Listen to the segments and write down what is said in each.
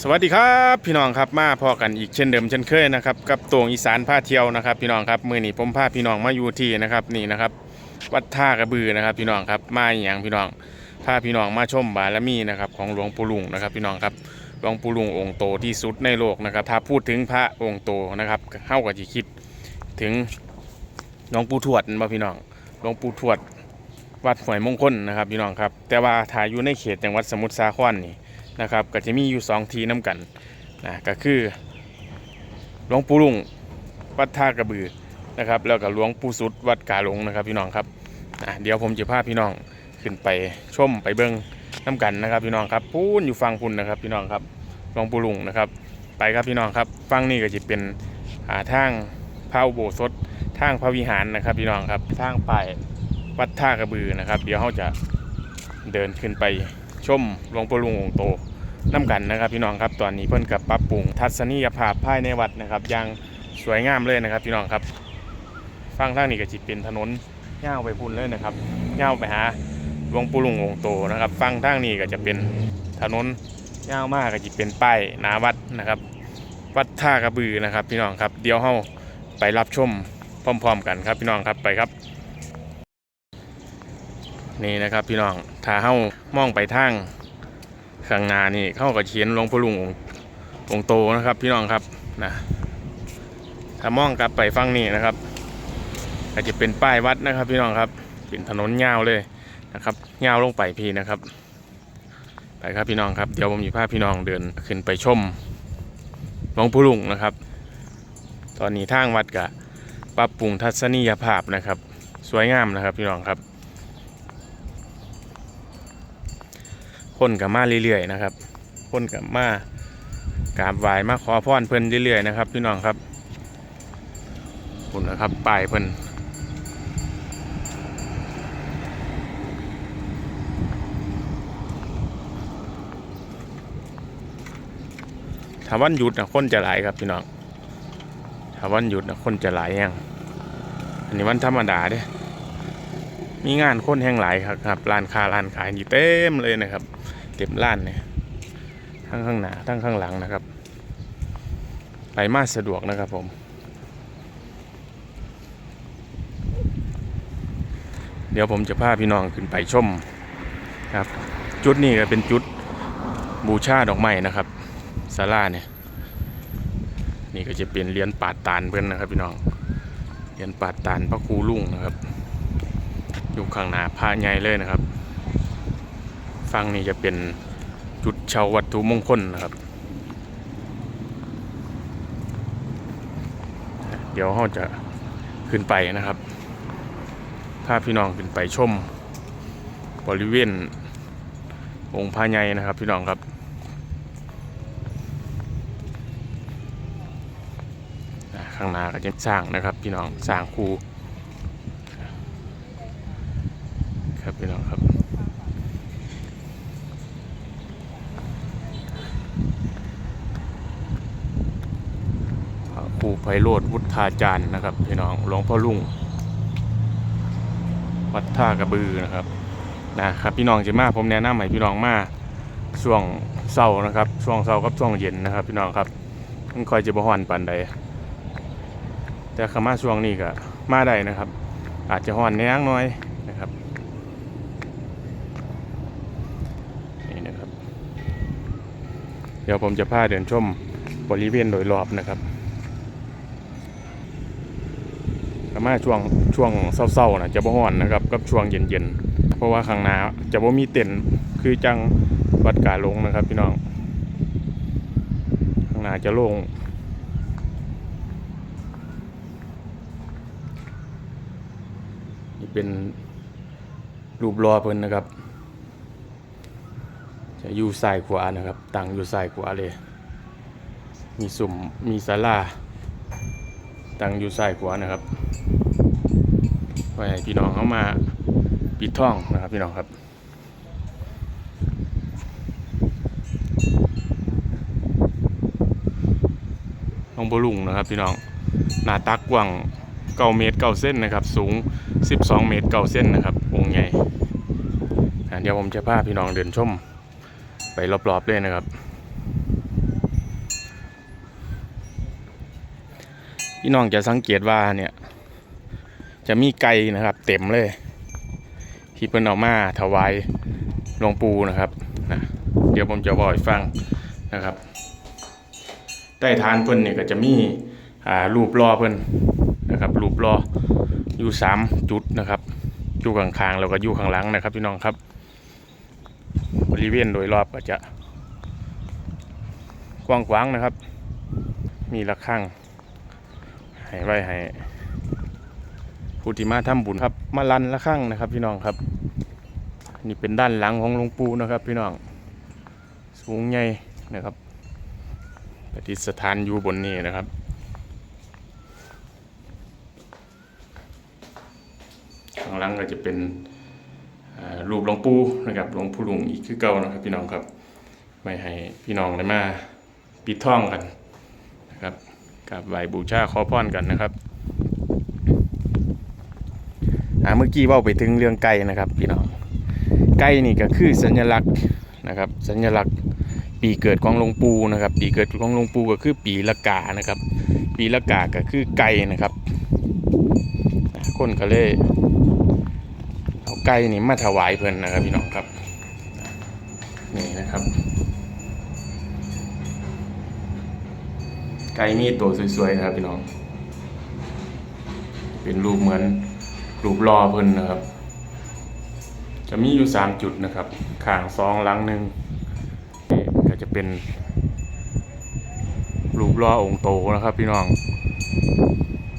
สวัสดีครับพี่น้องครับมาพอกันอีกเช่นเดิมเช่นเคยนะครับกับตวงอีสานพาเที่ยวนะครับ พี่น้องครับมือนี้ผมพาพี่น้องมาอยู่ที่นะครับนี่นะครับวัดท่ากระบือนะครับ พี่น้องครับมาอหย่างพี่น้องพาพี่น้องมาชมบารมีนะครับของหลวงปู่ลุงนะครับ พี่น้องครับหลวงปู่ลุงองค์โตที่สุดในโลกนะครับถ้าพูดถึงพระองค์โตนะครับเฮากับจีคิดถึงหลวงปู่ทวดมาพี่น้องหลวงปู่ทวดวัดหวยมงคลนะครับ พี่น้องครับแต่ว่าถ้ายอยู่ในเขตจังหวัดสมุทรสาครนี่ นะครับก็จะมีอยู่สองทีน้ำกันนะก็คือหลวงปู่ลุงวัดท่ากระบือนะครับ แล้วก็หลวงปู่สุดวัดกาหลงนะครับพี่น้องครับอะเดี๋ยวผมจะพาพี่น้องขึ้นไปชมไปเบิ้งน้ำกันนะครับพี่น้องครับพูนอยู่ฟังพุ่นนะครับพี่น้องครับหลวงปู่ลุงนะครับ ไปครับพี่น้องครับฟังนี่ก็จะเป็นอ่าทางพระอุโบสถทางพระวิหารนะครับพี่น้องครับทางไปวัดท่ากระบือนะครับ เดี๋ยวเขาจะเดินขึ้นไปชมหลวงปู่ลุงองค์โต น้ำกันนะครับ พี่น้องครับตอนนี้เพิ่นกับปรับปรุงทัศนียภาพภายในวัดนะครับอย่างสวยงามเลยนะครับ พี่น้องครับฟังทางนี้ก็จิเป็นถนนย่าวไปพุ่นเลยนะครับย่าวไปหาหลวงปู่ลุงองโตนะครับ ฟังทางนี้ก็จะเป็นถนนย่าวมากก็จิเป็นป้ายหนาวัดนะครับ วัดท่ากระบือนะครับ พี่น้องครับเดี๋ยวเฮาไปรับชมพร้อม ๆ กันครับพี่น้องครับไปครับ นี่นะครับพี่น้องถ้าเฮ้ามองไปทาง ข้างหน้านี่เข้ากับเขียนหลวงพ่อลุงองค์โตนะครับ พี่น้องครับนะถ้ามองกลับไปฟังนี่นะครับก็จจะเป็นป้ายวัดนะครับ พี่น้องครับเป็นถนนยาวเลยนะครับยาวลงไปพี่นะครับไปครับพี่น้องครับเดี๋ยวผมจะพาพี่น้องเดินขึ้นไปชมหลวงพ่อลุงนะครับ ตอนนี้ทางวัดก็ปรับปรุงทัศนียภาพนะครับ สวยงามนะครับพี่น้องครับ คนกับมาเรื่อยๆนะครับคนกับมากราบไหว้มาขอพรเพิ่นเรื่อยๆนะครับพี่น้องครับคุณนะครับป้ายเพิ่นถ้าวันหยุดนะคนจะหลายครับพี่น้องถ้าวันหยุดนะคนจะหลายแห้งอันนี้วันธรรมดาเด้มีงานคนแห่งหลายครับครับร้านค้าร้านขายนี่เต็มเลยนะครับ เต็มร้านเนี่ยทั้งข้างหน้าทั้งข้างหลังนะครับไปมาสะดวกนะครับผม เดี๋ยวผมจะพาพี่น้องขึ้นไปชมครับ จุดนี้ก็เป็นจุดบูชาดอกไม้นะครับศาลาเนี่ยนี่ก็จะเป็นเหรียญปาดตานเพื่อนนะครับพี่น้องเหรียญปาดตานพระครูลุ่งนะครับอยู่ข้างหน้าพระใหญ่เลยนะครับ ฟังนี่จะเป็นจุดเชาวัตถุมงคลนะครับ เดี๋ยวเราจะขึ้นไปนะครับพาพี่น้องขึ้นไปชมบริเวณองค์พระใหญ่นะครับพี่น้องครับข้างหน้าก็จะสร้างนะครับพี่น้องสร้างคูครับพี่น้องครับ พระครู ไพโรธวุฒาจารย์นะครับพี่น้องหลวงพ่อลุงวัดท่ากระบือนะครับนะครับพี่น้องจะมาผมแนะนำให้พี่น้องมาช่วงเสาร์นะครับช่วงเสาร์กับช่วงเย็นนะครับพี่น้องครับมันคอยจะบ่ฮ้อนปานใดแต่คำมาช่วงนี้ก็มาได้นะครับ อาจจะฮ้อนแหน่น้อยนะครับนี่นะครับ เดี๋ยวผมจะพาเดินชมบริเวณโดยรอบนะครับ ก็ มาช่วงช่วงเศร้าๆนะจะบ่ฮ้อนนะครับกับช่วงเย็นๆ เพราะว่าข้างหน้าจะบ่มีเต็นท์คือจังวัดกาหลงนะครับพี่น้องข้างหน้าจะโล่งนี่เป็นรูปรอเพิ่นนะครับ จะอยู่ซ้ายขวานะครับตั้งอยู่ซ้ายขวาเลย มีสุ่มมีศาลาตั้งอยู่ซ้ายขวานะครับ ไปพี่น้องเขามาปิดท่องนะครับพี่น้องครับหลวงพ่อลุงนะครับพี่น้องหน้าตักกว้างเก้าเมตรเก้าเส้นนะครับ สูง 12 เมตรเก้าเส้นนะครับองค์ใหญ่เดี๋ยวผมจะพาพี่น้องเดินชมไปรอบๆเลยนะครับพี่น้องจะสังเกตว่าเนี่ย จะมีไก่นะครับ เต็มเลย ที่เพิ่นเอามาถวายหลวงปู่นะครับนะเดี๋ยวผมจะบอกให้ฟังนะครับใต้ฐานเพิ่นเนี่ยก็จะมีอ่ารูปรอเพิ่นนะครับรูปรออยู่สามจุดนะครับอยู่ข้างๆแล้วก็อยู่ข้างหลังนะครับพี่น้องครับ บริเวณโดยรอบก็จะ กว้างขวางนะครับ มีระฆังให้ไว้ให้ ผู้ที่มาทำบุญครับมาลันระฆังนะครับ พี่น้องครับ นี่เป็นด้านหลังของหลวงปู่นะครับ พี่น้องสูงใหญ่นะครับปฏิสถานอยู่บนนี้นะครับ ข้างหลังก็จะเป็นรูปหลวงปู่นะครับหลวงปู่ลุงอีกคือเก่านะครับ พี่น้องครับไม่ให้พี่น้องได้มาปิดท่องกันนะครับกับไหวบูชาขอพรกันนะครับ อ่าเมื่อกี้ว่าไปถึงเรื่องไก่นะครับพี่น้องไก่นี่ก็คือสัญลักษณ์นะครับ สัญลักษณ์ปีเกิดของหลวงปู่นะครับ ปีเกิดของหลวงปู่ก็คือปีละกานะครับ ปีละกาก็คือไก่นะครับคนก็เลยเอาไก่นี่มาถวายเพิ่อนนะครับพี่น้องครับนี่นะครับไก่นี่ตัวสวยๆนะครับพี่น้อง เป็นรูปเหมือน รูปรอเพิ่นนะครับ จะมีอยู่สามจุดนะครับข้างสองหลังหนึ่งนี่ก็จะเป็นรูปรอองค์โตนะครับพี่น้อง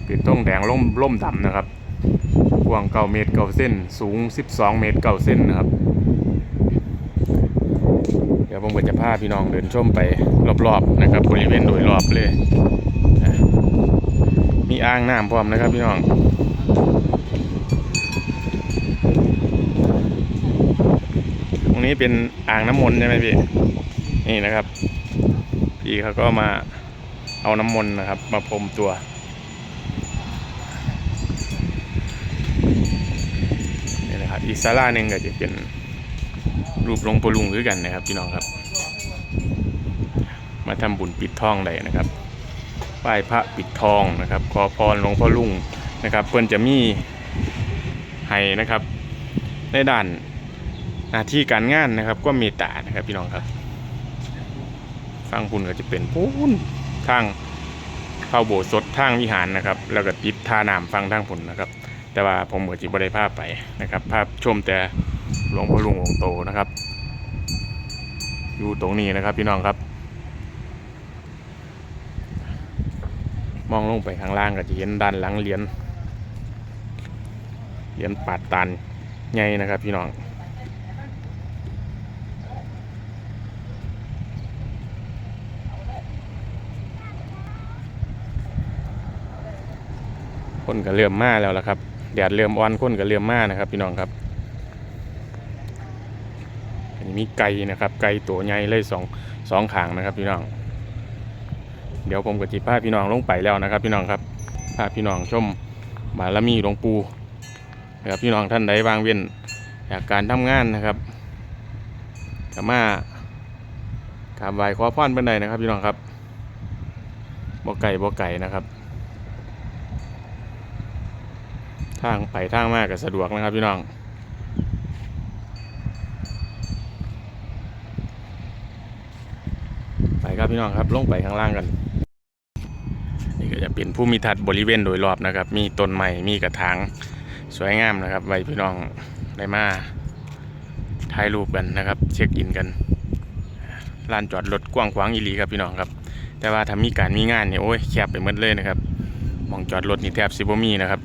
เป็นต้องแดงล่มล่มดำนะครับกว้างเก้าเมตรเก้าเส้น สูง12เมตรเก้าเส้นนะครับ เดี๋ยวผมก็จะพาพี่น้องเดินชมไปรอบๆนะครับบริเวณโดยรอบเลย มีอ่างน้ำพร้อมนะครับพี่น้อง รงนี้เป็นอ่างน้ำมนต์ใช่ไหมพี่ นี่นะครับ พี่เขาก็มาเอาน้ำมนต์นะครับ มาพรมตัว นี่นะครับ อีกศาลาหนึ่งก็จะเป็นรูปหลวงปู่ลุงคือกันนะครับ พี่น้องครับ มาทำบุญปิดทองได้นะครับไหว้พระปิดทองนะครับ ขอพรหลวงพ่อลุงนะครับ เพื่อนจะมีให้นะครับ ในด้าน หน้าที่การงานนะครับ ก็เมตตานะครับพี่น้องครับฟังบุญก็จะเป็นปูนทางเข้าโบสถ์สดทางวิหารนะครับ แล้วก็ติดท่าน้ำฟังทางผลนะครับ แต่ว่าผมก็จิบได้ภาพไปนะครับ ภาพชมแต่หลวงพ่อลุงองโตนะครับ อยู่ตรงนี้นะครับพี่น้องครับ มองลงไปข้างล่างก็จะเห็นด้านหลังเหรียญเหรียญปาดตันใหญ่นะครับพี่น้อง คนก็เริ่มมาแล้วละครับแดดเริ่มอ่อนคนก็เริ่มมานะครับ พี่น้องครับอันนี้มีไก่นะครับ ไก่ตัวใหญ่เลยสองสองขางนะครับ พี่น้อง เดี๋ยวผมกับจิพาพี่น้องลงไปแล้วนะครับ พี่น้องครับพาพี่น้องชมบารมีหลวงปู่นะครับพี่น้องท่านใดวางเว้นจากการทำงานนะครับก็มากราบไหว้ขอพรเป็นใดนะครับ พี่น้องครับบ่ไก่บ่ไก่นะครับ ทางไปทางมากก็สะดวกนะครับพี่น้อง ไปครับพี่น้องครับลงไปข้างล่างกัน นี่ก็จะเป็นผู้มีทัศน์บริเวณโดยรอบนะครับ มีต้นไม้มีกระถางสวยงามนะครับไว้พี่น้องได้มาถ่ายรูปกันนะครับ เช็คอินกันลานจอดรถกว้างขวางอีหลีครับพี่น้องครับ แต่ว่าถ้ามีการมีงานเนี่ยโอ้ยแคบไปหมดเลยนะครับมองจอดรถนี่แทบสิบ่มีนะครับ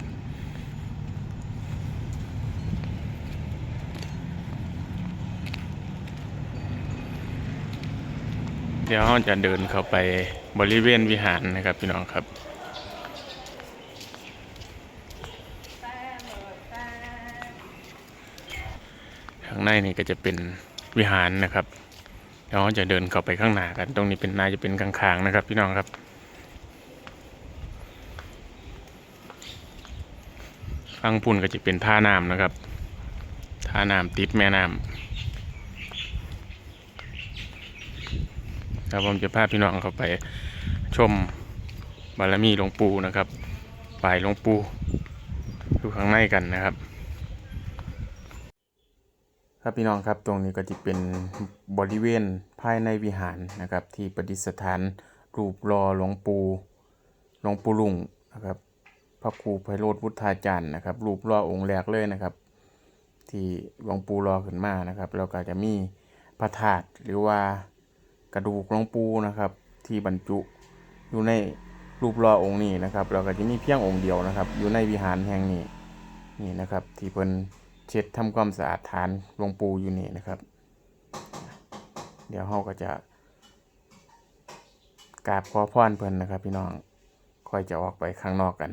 เดี๋ยวเราจะเดินเข้าไปบริเวณวิหารนะครับพี่น้องครับ ข้างในนี่ก็จะเป็นวิหารนะครับเดี๋ยวเราจะเดินเข้าไปข้างหน้ากัน ตรงนี้เป็นน่าจะเป็นกลางๆนะครับ พี่น้องครับฟังพุ่นก็จะเป็นท่าน้ำนะครับท่าน้ำติดแม่น้ำ ครับ ผมจะพาพี่น้องเข้าไปชมบารมีหลวงปู่นะครับปลายหลวงปู่อยู่ข้างในกันนะครับ ครับพี่น้องครับตรงนี้ก็จะเป็นบริเวณภายในวิหารนะครับ ที่ประดิษฐานรูปรอหลวงปู่หลวงปู่ลุงนะครับ พระครูไพโรธพุทธาจารย์นะครับ รูปรอองค์แรกเลยนะครับ ที่หลวงปู่รอขึ้นมานะครับแล้วก็จะมีพระธาตุหรือว่า กระดูกหลวงปู่นะครับ ที่บรรจุอยู่ในรูปรอองค์นี้นะครับแล้วก็จะมีเพียงองค์เดียวนะครับ อยู่ในวิหารแห่งนี้นี่นะครับ ที่เพิ่นเช็ดทำความสะอาดฐานหลวงปู่อยู่นี่นะครับ เดี๋ยวเราก็จะกราบขอพรเพิ่นนะครับ พี่น้องค่อยจะออกไปข้างนอกกัน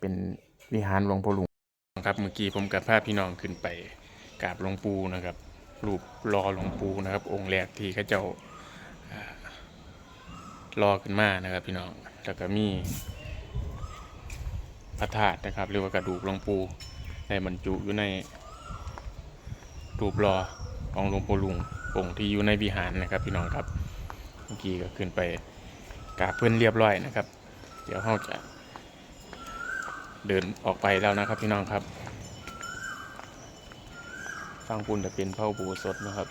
เป็นวิหารหลวงพ่อหลุงครับเมื่อกี้ผมกับพาพี่น้องขึ้นไปกราบหลวงปู่นะครับ รูปรอหลวงปู่นะครับ องค์แรกที่เขาเจ้าอ่ารอขึ้นมานะครับพี่น้องแล้วก็มีพระธาตุนะครับ หรือว่ากระดูกหลวงปู่ในบรรจุอยู่ในรูปรอของหลวงปู่ลุงองค์ที่อยู่ในวิหารนะครับพี่น้องครับเมื่อกี้ก็ขึ้นไปกราบเพื่อนเรียบร้อยนะครับ เดี๋ยวเราจะเดินออกไปแล้วนะครับพี่น้องครับ ฟังปุ่นจะเป็นเผาบูสดนะครับ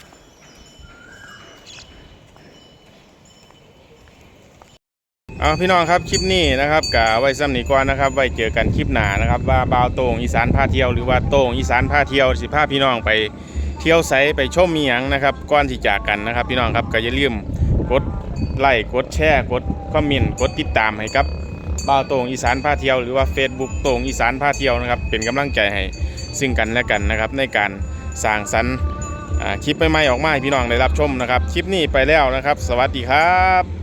เอาพี่น้องครับคลิปนี้นะครับกะไว้ซ้ำนี้ก่อนนะครับ ไว้เจอกันคลิปหน้านะครับ ว่าบาวโต่งอีสานพาเที่ยวหรือว่าโต่งอีสานพาเที่ยวสิพาพี่น้องไปเที่ยวไสไปชมมีหยังนะครับก่อนที่จากกันนะครับ พี่น้องครับก็อย่าลืมกดไลค์กดแชร์กดคอมเมนต์กดติดตามให้ครับบ่าวโต่งอีสานพาเที่ยวหรือว่า Facebook โต่งอีสานพาเที่ยวนะครับเป็นกำลังใจให้ซึ่งกันและกันนะครับในการ สร้างสรรค์คลิปใหม่ๆออกมาให้พี่น้องได้รับชมนะครับ คลิปนี้ไปแล้วนะครับ สวัสดีครับ